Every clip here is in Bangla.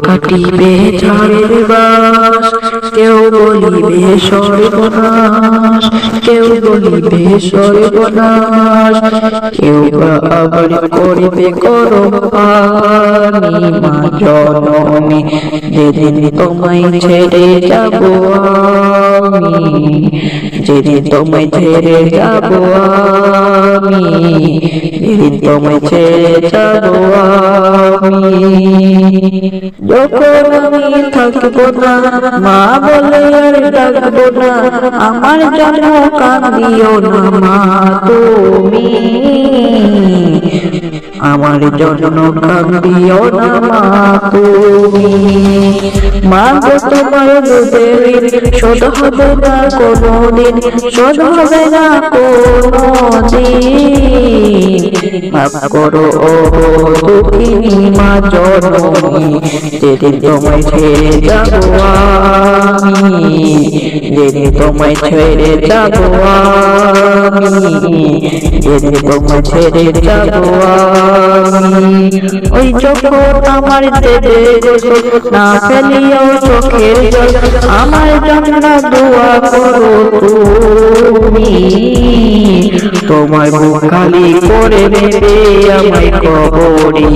কাটিবে ঝড়ের বাস। কেউ বলিবে সর্বনাশ, কেউ বলিবে সর্বনাশ। কেউ বা আবার করিবে গরম পানি মা জননী, যেদিন তোমায় ছেড়ে যাব আমি, যেদিন তোমায় ছেড়ে যাব আমি। যেদিন তোমায় ছেড়ে আমি। যখন আমি না, মা বলে আর না, আমার জন্য কাঁদিও না, মা তুমি। আমার জন্য কাঁদিও না, মা তুমি। মা গো তোমার দুধের হবে না কোনোদিন, শোধ হবে না কোনোদিন। মাফ করো ও দুঃখিনী মা জননী। যেদিন তোমায় ছেড়ে যাব আমি, যেদিন তোমায় ছেড়ে যাব আমি, যেদিন তোমায় ছেড়ে যাব আমি। ওই যখন আমার না ফেলিও চোখের জল আমার জন্য তোমার খালি করে নেবে আমায় কবরে।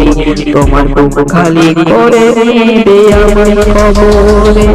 তোমার খালি করে নেবে আমায় কবরে।